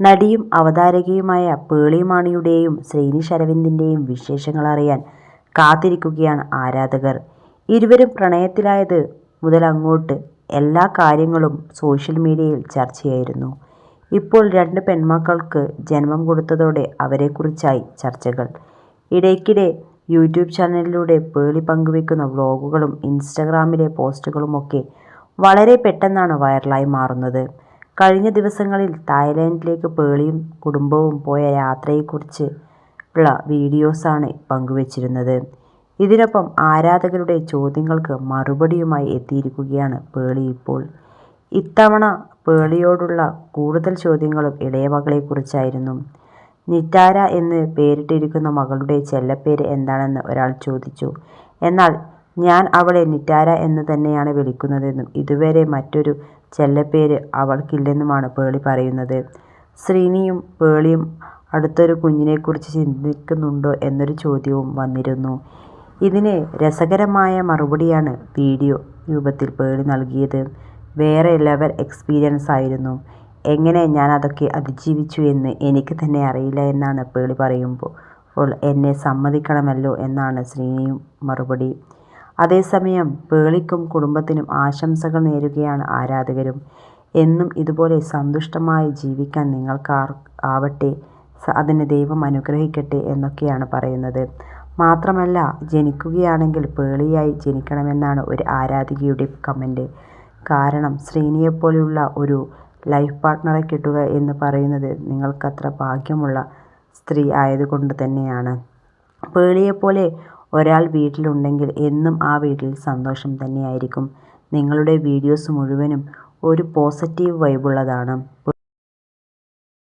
നടിയും അവതാരകയുമായ പേളി മാണിയുടെയും ശ്രീനി ശരവിന്ദിന്റെയും വിശേഷങ്ങൾ അറിയാൻ കാത്തിരിക്കുകയാണ് ആരാധകർ. ഇരുവരും പ്രണയത്തിലായത് മുതൽ അങ്ങോട്ട് എല്ലാ കാര്യങ്ങളും സോഷ്യൽ മീഡിയയിൽ ചർച്ചയായിരുന്നു. ഇപ്പോൾ രണ്ട് പെൺമക്കൾക്ക് ജന്മം കൊടുത്തതോടെ അവരെക്കുറിച്ചായി ചർച്ചകൾ. ഇടയ്ക്കിടെ യൂട്യൂബ് ചാനലിലൂടെ പേളി പങ്കുവെക്കുന്ന വ്ളോഗുകളും ഇൻസ്റ്റഗ്രാമിലെ പോസ്റ്റുകളുമൊക്കെ വളരെ പെട്ടെന്നാണ് വൈറലായി മാറുന്നത്. കഴിഞ്ഞ ദിവസങ്ങളിൽ തായ്ലൻഡിലേക്ക് പേളിയും കുടുംബവും പോയ യാത്രയെക്കുറിച്ച് ഉള്ള വീഡിയോസാണ് പങ്കുവച്ചിരുന്നത് ഇതിനൊപ്പം ആരാധകരുടെ ചോദ്യങ്ങൾക്ക് മറുപടിയുമായി എത്തിയിരിക്കുകയാണ് പേളി ഇപ്പോൾ. ഇത്തവണ പേളിയോടുള്ള കൂടുതൽ ചോദ്യങ്ങളും ഇളയമകളെക്കുറിച്ചായിരുന്നു. നിറ്റാര എന്ന് പേരിട്ടിരിക്കുന്ന മകളുടെ ചെല്ലപ്പേര് എന്താണെന്ന് ഒരാൾ ചോദിച്ചു. എന്നാൽ ഞാൻ അവളെ നിറ്റാര എന്ന് തന്നെയാണ് വിളിക്കുന്നതെന്നും ഇതുവരെ മറ്റൊരു ചെല്ലപ്പേര് അവൾക്കില്ലെന്നുമാണ് പേളി പറയുന്നത്. ശ്രീനിയും പേളിയും അടുത്തൊരു കുഞ്ഞിനെക്കുറിച്ച് ചിന്തിക്കുന്നുണ്ടോ എന്നൊരു ചോദ്യവും വന്നിരുന്നു. ഇതിന് രസകരമായ മറുപടിയാണ് വീഡിയോ രൂപത്തിൽ പേളി നൽകിയത്. വേറെ ലെവൽ എക്സ്പീരിയൻസ് ആയിരുന്നു എങ്ങനെ ഞാനതൊക്കെ അതിജീവിച്ചു എന്ന് എനിക്ക് തന്നെ അറിയില്ല എന്നാണ് പേളി പറയുമ്പോൾ എന്നെ സമ്മതിക്കണമല്ലോ എന്നാണ് ശ്രീനിയും മറുപടി. അതേസമയം പേളിക്കും കുടുംബത്തിനും ആശംസകൾ നേരുകയാണ് ആരാധകരും. എന്നും ഇതുപോലെ സന്തുഷ്ടമായി ജീവിക്കാൻ നിങ്ങൾക്കാവട്ടെ അതിന് ദൈവം അനുഗ്രഹിക്കട്ടെ എന്നൊക്കെയാണ് പറയുന്നത്. മാത്രമല്ല ജനിക്കുകയാണെങ്കിൽ പേളിയായി ജനിക്കണമെന്നാണ് ഒരു ആരാധികയുടെ കമന്റ്. കാരണം ശ്രീനിയെപ്പോലെയുള്ള ഒരു ലൈഫ് പാർട്ണറെ കിട്ടുക എന്ന് പറയുന്നത് നിങ്ങൾക്കത്ര ഭാഗ്യമുള്ള സ്ത്രീ ആയതുകൊണ്ട് തന്നെയാണ്. പേളിയെപ്പോലെ ഒരാൾ വീട്ടിലുണ്ടെങ്കിൽ എന്നും ആ വീട്ടിൽ സന്തോഷം തന്നെയായിരിക്കും. നിങ്ങളുടെ വീഡിയോസ് മുഴുവനും ഒരു പോസിറ്റീവ് വൈബുള്ളതാണ്.